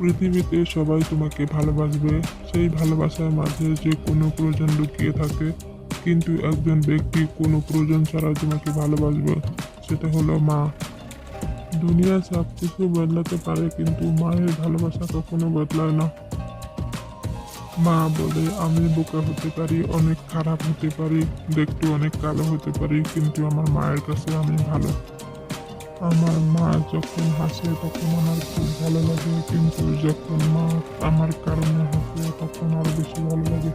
পৃথিবীতে সবাই তোমাকে ভালোবাসবে। সেই ভালোবাসার মাঝে যে কোনো প্রয়োজন লুকিয়ে থাকে। কিন্তু একজন ব্যক্তি কোনো প্রয়োজন ছাড়া তোমাকে ভালোবাসবে, সেটা হলো মা। দুনিয়া সব কিছু বদলাতে পারে, কিন্তু মায়ের ভালোবাসা কখনো বদলায় না। মা বলে, আমি বোকা হতে পারি, অনেক খারাপ হতে পারি দেখতে অনেক কালো হতে পারি, কিন্তু আমার মায়ের কাছে আমি ভালো। আমার মা যখন হাসে, তখন আমার খুব ভালো লাগে। কিন্তু যখন মা আমার কারণে হাসে, তখন আরও বেশি ভালো লাগে।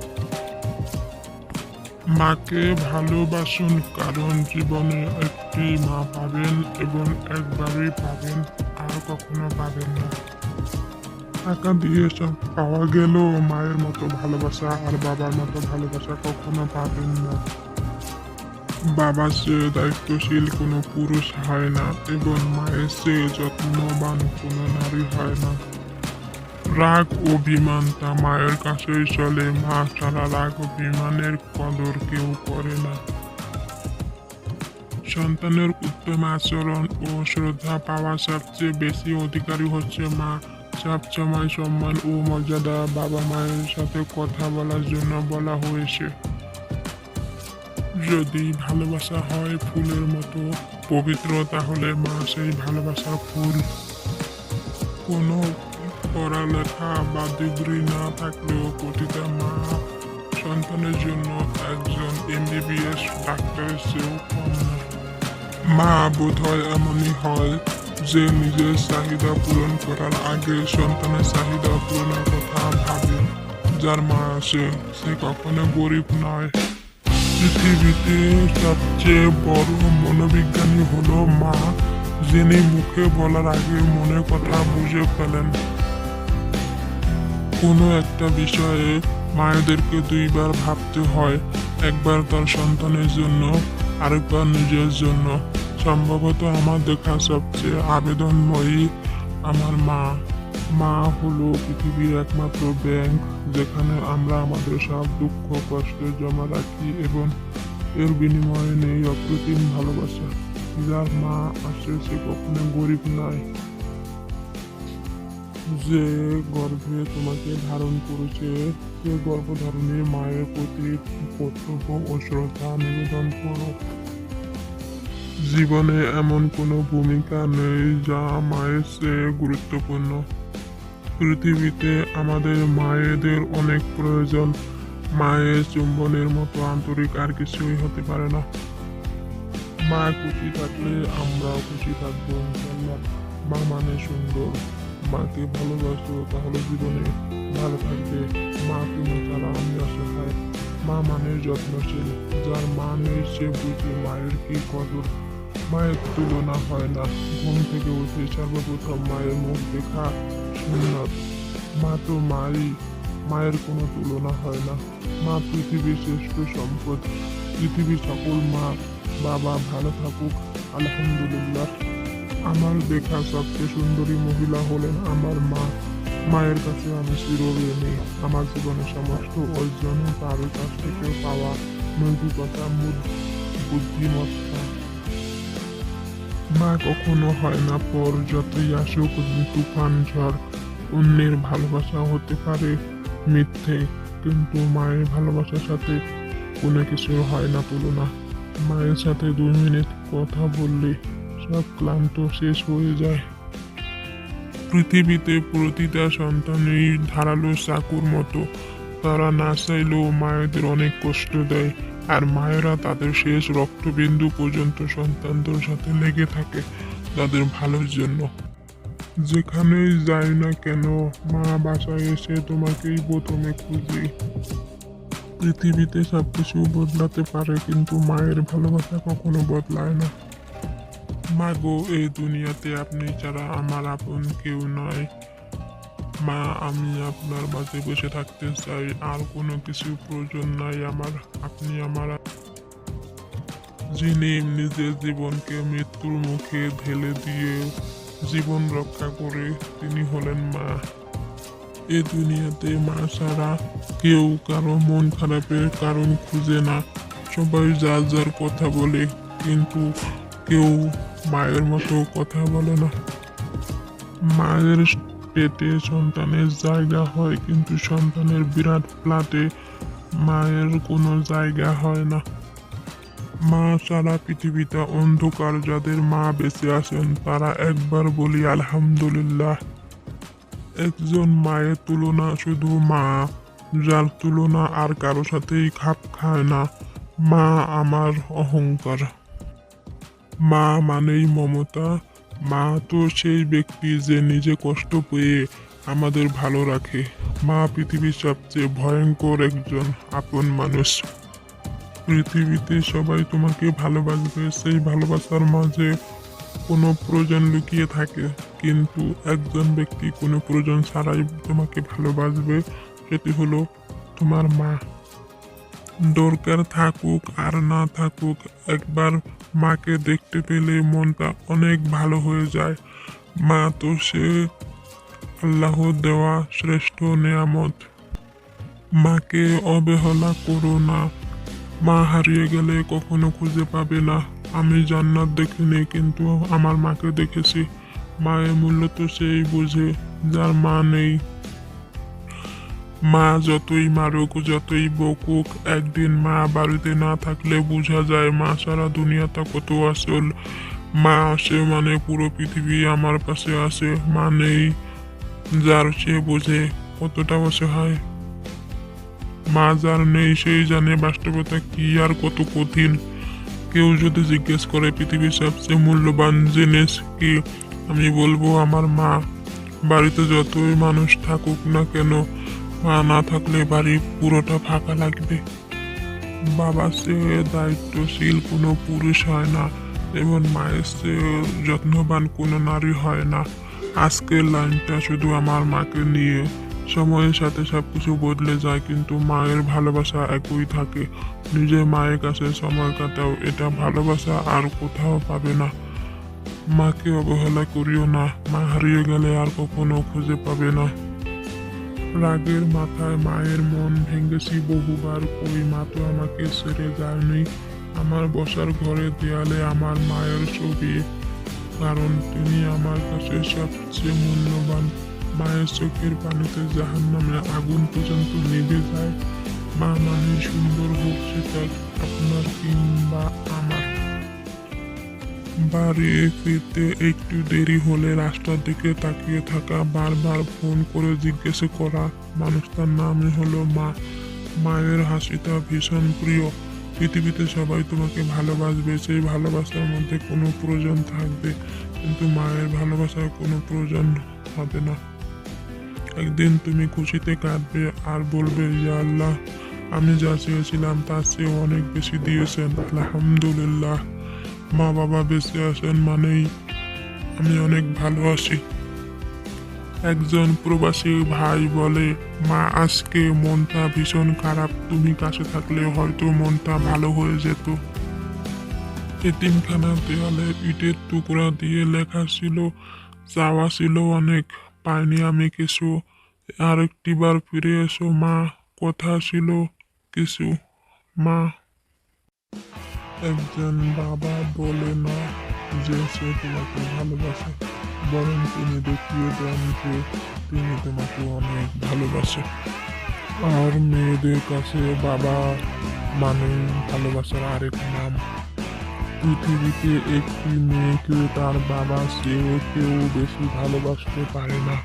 মাকে ভালোবাসুন কারণ জীবনে একটি মা পাবেন এবং একবারই পাবেন, আর কখনো পাবেন না। টাকা দিয়ে সব পাওয়া গেলেও মায়ের মতো ভালোবাসা আর বাবার মতো ভালোবাসা কখনো পাবেন না। বাবা সে দায়িত্বশীল, কোনো পুরুষ হয় না এবং মায়ের সে যত্নবান কোনো নারী হয় না। রাগ অভিমান তা মায়ের কাছেই চলে, মা ছাড়া রাগ অভিমানের কদর কেউ করে না। সন্তানের উত্তম আচরণ ও শ্রদ্ধা পাওয়া সবচেয়ে বেশি অধিকারী হচ্ছে মা। সবসময় সম্মান ও মর্যাদা বাবা মায়ের সাথে কথা বলার জন্য বলা হয়েছে। যদি ভালোবাসা হয় ফুলের মতো পবিত্র তাহলে মা সেই ভালোবাসা ফুল। কোনো পড়ালেখা বা ডিগ্রি না থাকলেও প্রতিটা মা সন্তানের জন্য একজন এমবিবিএস ডাক্তারের চেয়েও কম মা বোধ হয় এমনই হয় যে নিজের চাহিদা পূরণ করার আগে সন্তানের চাহিদা পূরণের কথা ভাবে, যার মা আছে সে কখনো গরিব নয়। পৃথিবীতে সবচেয়ে বড় মনোবিজ্ঞানী হলো মা, যিনি মুখে বলার আগে মনে কথা বুঝে ফেলেন। কোনো একটা বিষয়ে মায়েদেরকে দুইবার ভাবতে হয়, একবার তার সন্তানের জন্য, আরেকবার নিজের জন্য। সম্ভবত আমার দেখা সবচেয়ে আবেদনময়ী আমার মা। মা হলো পৃথিবীর একমাত্র ব্যাংক যেখানে আমরা আমাদের সব দুঃখ, কষ্ট জমা রাখি এবং এর বিনিময়ে নেই অপ্রতিম ভালোবাসা। যার মা আসে সে কখনো গরিব নয়। যে গর্ভে তোমাকে ধারণ করেছে, সে গর্ভধারণে মায়ের প্রতি কর্তব্য ও শ্রদ্ধা নিবেদন করো। জীবনে এমন কোনো ভূমিকা নেই যা মায়ের চেয়ে গুরুত্বপূর্ণ। পৃথিবীতে আমাদের মায়েদের অনেক প্রয়োজন। মায়ের চুম্বনের মতো আন্তরিক আর কিছুই হতে পারে না। মা খুশি থাকলে আমরাও খুশি থাকব ইনশাল্লাহ মা মানে সুন্দর। মাকে ভালোবাসো, তাহলে জীবনে ভালো থাকবে। মা তুমি ছাড়া আমি অসহায় মা মানে যত্নশীল। যার মা নেই, সে বুঝে মায়ের কি কদর। মায়ের তুলনা হয় না ঘুম থেকে উঠে সর্বপ্রথম মায়ের মুখ দেখা সুন্নত মা তো মাই মায়ের কোনো তুলনা হয় না মা পৃথিবীর শ্রেষ্ঠ সম্পদ পৃথিবীর সকল মা বাবা ভালো থাকুক আলহামদুলিল্লাহ আমার দেখা সবচেয়ে সুন্দরী মহিলা হলেন আমার মা মায়ের কাছে আমি চিরঋণী আমার জীবনের সমস্ত অর্জন তার কাছ থেকে পাওয়া নৈতিকতা বুদ্ধিমত্তা মা কখনো হয় না, পর যতই আসুক তুফান, ঝড়, অন্যের ভালোবাসা হতে পারে মিথ্যে, কিন্তু মায়ের ভালোবাসার সাথে কোনো কিছু হয় না তুলনা। মায়ের সাথে দুই মিনিট কথা বললে সব ক্লান্ত শেষ হয়ে যায়। পৃথিবীতে প্রতিটা সন্তানই ধারালো চাকুর মতো, তারা না চাইলেও মায়েদের অনেক কষ্ট দেয়। আর মায়েরা তাদের শেষ রক্তবিন্দু পর্যন্ত সন্তানদের সাথে লেগে থাকে তাদের ভালোর জন্য। যেখানেই যাই না কেন, মা বাসায় এসে তোমাকেই প্রথমে খুঁজি। পৃথিবীতে সবকিছু বদলাতে পারে, কিন্তু মায়ের ভালোবাসা কখনো বদলায় না। মা গো এই দুনিয়াতে আপনি ছাড়া আমার আপন কেউ নয়। মা, আমি আপনার মাঝে বসে থাকতে চাই। আর কোনো কিছু প্রয়োজন নাই আমার। আপনি আমার যিনি নিজের জীবনকে মৃত্যুর মুখে ঢেলে দিয়ে জীবন রক্ষা করে তিনি হলেন মা। এ দুনিয়াতে মা ছাড়া কেউ কারও মন খারাপের কারণ খুঁজে না। সবাই যার যার কথা বলে, কিন্তু কেউ মায়ের মতো কথা বলে না। মায়ের পেটে সন্তানের জায়গা হয়, কিন্তু সন্তানের বিরাট প্লাটে মায়ের কোনো জায়গা হয় না। মা সারা পৃথিবীতে অন্ধকার যাদের মা বেঁচে আছেন, তারা একবার বলি আলহামদুলিল্লাহ। একজন মায়ের তুলনা শুধু মা, যার তুলনা আর কারও সাথেই খাপ খায় না। মা আমার অহংকার। মা মানেই মমতা মা তো সেই ব্যক্তি যে নিজে কষ্ট পেয়ে আমাদের ভালো রাখে। মা পৃথিবীর সবচেয়ে ভয়ঙ্কর একজন আপন মানুষ। পৃথিবীতে সবাই তোমাকে ভালোবাসবে, সেই ভালোবাসার মাঝে কোনো প্রয়োজন লুকিয়ে থাকে। কিন্তু একজন ব্যক্তি কোনো প্রয়োজন ছাড়াই তোমাকে ভালোবাসবে, সেটি হলো তোমার মা। দরকার থাকুক আর না থাকুক, একবার মাকে দেখতে পেলে মনটা অনেক ভালো হয়ে যায়। মা তো সে আল্লাহ দেওয়া শ্রেষ্ঠ নেয়ামত। মাকে অবহেলা করো না। মা হারিয়ে গেলে কখনো খুঁজে পাবে না। আমি জান্নাত দেখিনি, কিন্তু আমার মাকে দেখেছি। মায়ের মূল্য তো সেই বুঝে, যার মা নেই। মা যতই মারুক, যতই বকুক, একদিন মা বাড়িতে না থাকলে বোঝা যায় মা সারা দুনিয়াটা কত আসল। মা আসে মানে পুরো পৃথিবী আমার পাশে আসে, মা নেই যার সে বোঝে কতটা অসহায় মা যার নেই সেই জানে বাস্তবতা কি আর কত কঠিন। কেউ যদি জিজ্ঞেস করে পৃথিবীর সবচেয়ে মূল্যবান জিনিস কি, আমি বলব আমার মা। বাড়িতে যতই মানুষ থাকুক না কেন মা না থাকলে বাড়ি পুরোটা ফাঁকা লাগবে। বাবা সে দায়িত্বশীল, কোনো পুরুষ হয় না এবং মায়ের সে যত্নবান কোনো নারী হয় না। আজকের লাইনটা শুধু আমার মাকে নিয়ে। সময়ের সাথে সব কিছু বদলে যায়, কিন্তু মায়ের ভালোবাসা একই থাকে। নিজের মায়ের কাছে সময় কাটাও, এটা ভালোবাসা আর কোথাও পাবে না। মাকে অবহেলা করিও না, মা হারিয়ে গেলে আর কখনো খুঁজে পাবে না। রাগের মাথায় মায়ের মন ভেঙেছি বহুবার কই মা তো আমাকে ছেড়ে যায়নি। আমার বসার ঘরে দেয়ালে আমার মায়ের ছবি। কারণ তিনি আমার কাছে সবচেয়ে মূল্যবান। মায়ের চোখের পানিতে জাহান নামে আগুন পর্যন্ত নিভে যায়। মা মানে সুন্দর হোক সেটা আপনার কিংবা বাড়ি ফিরতে একটু দেরি হলে রাস্তার দিকে তাকিয়ে থাকা বারবার ফোন করে জিজ্ঞেস করা। মানুষটার নামই হলো মা। মায়ের হাসিটা ভীষণ প্রিয়। পৃথিবীতে সবাই তোমাকে ভালোবাসবে, সেই ভালোবাসার মধ্যে কোনো প্রয়োজন থাকবে। কিন্তু মায়ের ভালোবাসার কোনো প্রয়োজন হবে না। একদিন তুমি খুশিতে কাঁদবে আর বলবে, ইয়া আল্লাহ, আমি যা চেয়েছিলাম তার চেয়ে অনেক বেশি দিয়েছেন। আলহামদুলিল্লাহ। মা বাবা বেঁচে আছেন মানেই আমি অনেক ভালো আছি একজন প্রবাসী ভাই বলে, মা, আজকে মনটা ভীষণ খারাপ। তুমি কাছে থাকলে হয়তো মনটা ভালো হয়ে যেত। এতিমখানার দেয়ালে ইটের টুকরা দিয়ে লেখা ছিল চাওয়া ছিল অনেক, পাইনি আমি কিছু। আরেকটি বার ফিরে এসো মা। কথা ছিল কিছু। মা একজন বাবা বলে না যে সে তোমাকে ভালোবাসে, বরং তিনি দেখিয়ে দেন যে তিনি তোমাকে অনেক ভালোবাসে। আর মেয়েদের কাছে বাবা মানে ভালোবাসার আরেক নাম। পৃথিবীতে একটি মেয়েকে তার বাবা চেয়েও কেউ বেশি ভালোবাসতে পারে না।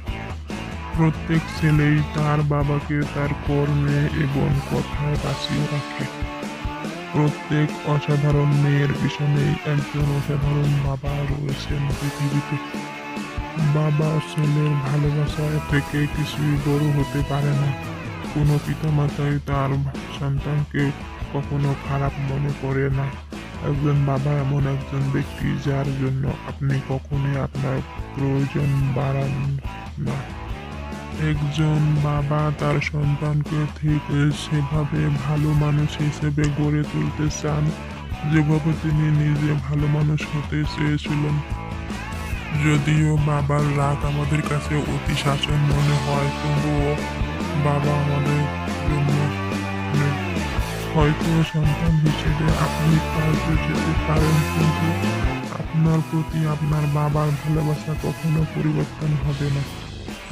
প্রত্যেক ছেলেই তার বাবাকে তার কর্মে এবং কথায় বাঁচিয়ে রাখে। প্রত্যেক অসাধারণ মেয়ের পিছনেই একজন অসাধারণ বাবা রয়েছেন পৃথিবীতে। বাবা ছেলের ভালোবাসায় থেকে কিছুই বড় হতে পারে না। কোনো পিতামাতাই তার সন্তানকে কখনো খারাপ মনে করে না। একজন বাবা এমন একজন ব্যক্তি যার জন্য আপনি কখনোই আপনার প্রয়োজন বাড়ান না। একজন বাবা তার সন্তানকে ঠিক সেভাবে ভালো মানুষ হিসেবে গড়ে তুলতে চান, যেভাবে তিনি নিজে ভালো মানুষ হতে চেয়েছিলেন। যদিও বাবার রাগ আমাদের কাছে অতি শাসন মনে হয়, তবুও বাবা আমাদের জন্য হয়তো সন্তান হিসেবে আপনি যেতে পারেন, কিন্তু আপনার প্রতি আপনার বাবার ভালোবাসা কখনো পরিবর্তন হবে না।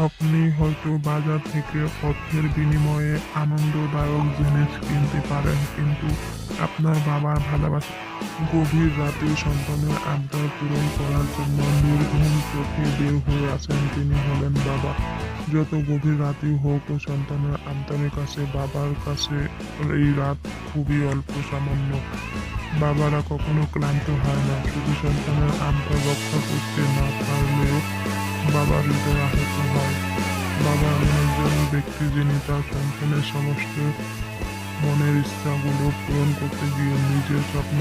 আপনি হয়তো বাজার থেকে অর্থের বিনিময়ে আনন্দদায়ক জিনিস কিনতে পারেন, কিন্তু আপনার বাবার ভালোবাসা গভীর রাতে সন্তানের আবদার পূরণ করার জন্য নির্ঘুম চোখে বের হয়ে আছেন তিনি হলেন বাবা। যত গভীর রাতই হোক, সন্তানের আবদারের কাছে, বাবার কাছে এই রাত খুবই অল্প সামান্য। বাবারা কখনো ক্লান্ত হয় না, শুধু সন্তানের আবদার রক্ষা করতে না পারলেও বাবার হৃদয় আহত হয় বাবা এমন একজন ব্যক্তি যিনি তার সন্তানের সমস্ত মনের ইচ্ছাগুলো পূরণ করতে গিয়ে নিজের স্বপ্ন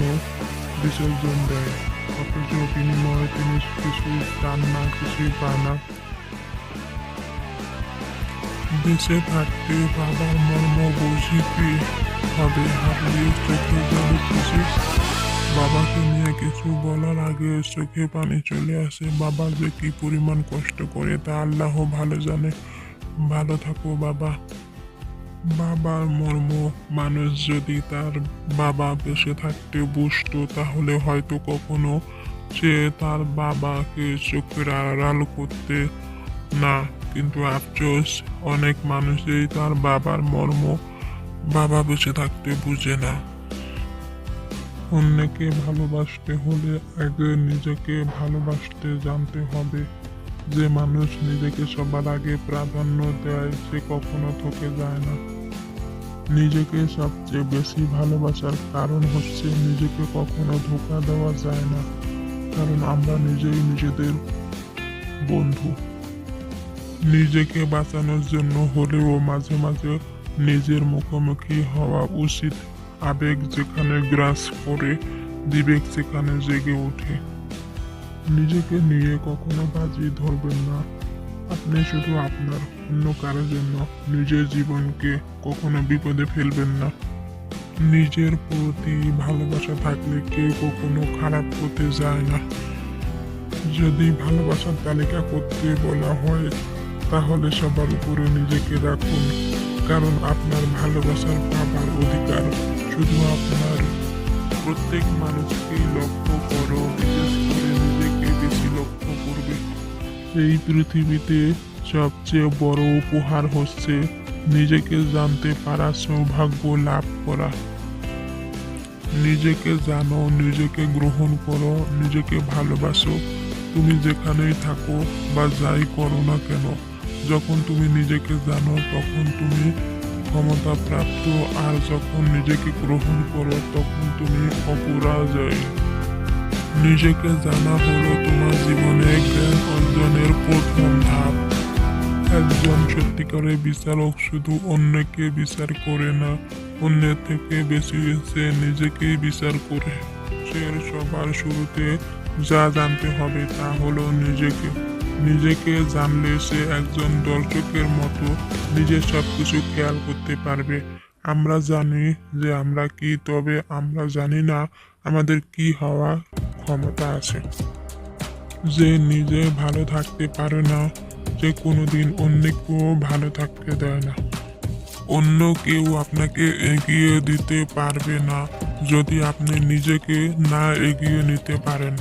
বিসর্জন দেয় অথচ বিনিময়ে তিনি কিছুই চান না কিছুই পান না বেঁচে থাকতে বাবার মর্ম বুঝিতে হবে হারিয়ে চোখে জল খুশি বাবাকে নিয়ে কিছু বলার আগে চোখে পানি চলে আসে। বাবা যে কি পরিমাণ কষ্ট করে তা আল্লাহ ভালো জানে। ভালো থাকো বাবা। বাবার মর্ম মানুষ যদি তার বাবা বেঁচে থাকতে বুঝতো, তাহলে হয়তো কখনো সে তার বাবাকে চোখের আড়াল করতে না। কিন্তু আফসোস, অনেক মানুষই তার বাবার মর্ম বাবা বেঁচে থাকতে বুঝে না। অন্যকে ভালোবাসতে হলে আগে নিজেকে ভালোবাসতে জানতে হবে। যে মানুষ নিজেকে সবার আগে প্রাধান্য দেয়, সে কখনো থকে যায় না। নিজেকে সবচেয়ে বেশি ভালোবাসার কারণ হচ্ছে নিজেকে কখনো ধোকা দেওয়া যায় না। কারণ আমরা নিজেই নিজেদের বন্ধু। নিজেকে বাঁচানোর জন্য হলেও মাঝে মাঝে নিজের মুখোমুখি হওয়া উচিত। আবেগ যেখানে গ্রাস করে, বিবেক সেখানে জেগে ওঠে। নিজেকে নিয়ে কখনো বাজি ধরবেন না। আপনি শুধু আপনার অন্য কারোর জন্য নিজের জীবনকে কখনো বিপদে ফেলবেন না। নিজের প্রতি ভালোবাসা থাকলে কেউ কখনো খারাপ হতে যায় না। যদি ভালোবাসার তালিকা করতে বলা হয়, তাহলে সবার উপরে নিজেকে রাখুন। কারণ আপনার ভালোবাসার পাবার অধিকার শুধু আপনার। প্রত্যেক মানুষকেই লক্ষ্য করো, বিশেষ করে নিজেকে বেশি লক্ষ্য করবে। এই পৃথিবীতে সবচেয়ে বড় উপহার হচ্ছে নিজেকে জানতে পারা সৌভাগ্য লাভ করা। নিজেকে জানো, নিজেকে গ্রহণ করো, নিজেকে ভালোবাসো। তুমি যেখানেই থাকো বা যাই করো না কেন যখন তুমি নিজেকে জানো, তখন তুমি ক্ষমতা প্রাপ্ত আর যখন নিজেকে গ্রহণ করো, তখন তুমি অপরাজয় নিজেকে জানা হলো তোমার জীবনে জ্ঞান অর্জনের প্রথম ধাপ একজন সত্যিকারের বিচারক শুধু অন্যকে বিচার করে না, অন্যের থেকে বেশি সে নিজেকেই বিচার করে। সে সবার শুরুতে যা জানতে হবে তা হলো নিজেকে নিজেকে জানলে সে একজন দর্শকের মতো নিজের সব কিছু খেয়াল করতে পারবে। আমরা জানি যে আমরা কি, তবে আমরা জানি না আমাদের কি হওয়া ক্ষমতা আছে। যে নিজে ভালো থাকতে পারে না যে কোনোদিন অন্যকেও ভালো থাকতে দেয় না। অন্য কেউ আপনাকে এগিয়ে দিতে পারবে না যদি আপনি নিজেকে না এগিয়ে নিতে পারেন।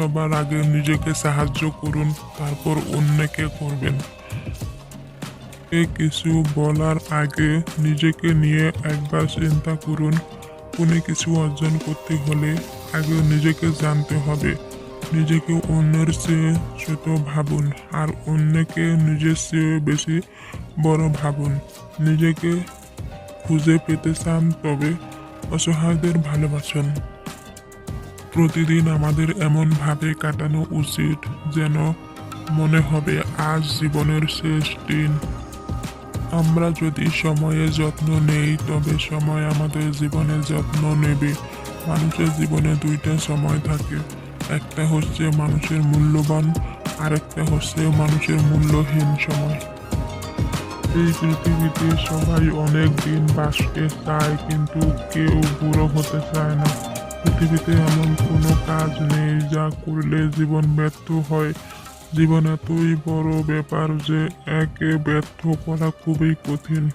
সবার আগে নিজেকে সাহায্য করুন, তারপর অন্যকে করবেন। কিছু বলার আগে নিজেকে নিয়ে একবার চিন্তা করুন, কোনো কিছু অর্জন করতে হলে আগে নিজেকে জানতে হবে। নিজেকে অন্যের চেয়ে ছোট ভাবুন, আর অন্যকে নিজের চেয়ে বেশি বড় ভাবুন। নিজেকে খুঁজে পেতে চান তবে অসহায়দের ভালোবাসুন। প্রতিদিন আমাদের এমনভাবে কাটানো উচিত যেন মনে হবে আজ জীবনের শেষ দিন। আমরা যদি সময়ে যত্ন নেই, তবে সময় আমাদের জীবনে যত্ন নেবে। মানুষের জীবনে দুইটা সময় থাকে। একটা হচ্ছে মানুষের মূল্যবান, আরেকটা হচ্ছে মানুষের মূল্যহীন সময়। এই পৃথিবীতে সবাই অনেক দিন বাঁচতে চায়, কিন্তু কেউ বুড়ো হতে চায় না। পৃথিবীতে এমন কোনো কাজ নেই যা করলে জীবন ব্যর্থ হয়। জীবন এতই বড় ব্যাপার যে একে ব্যর্থ করা খুবই কঠিন।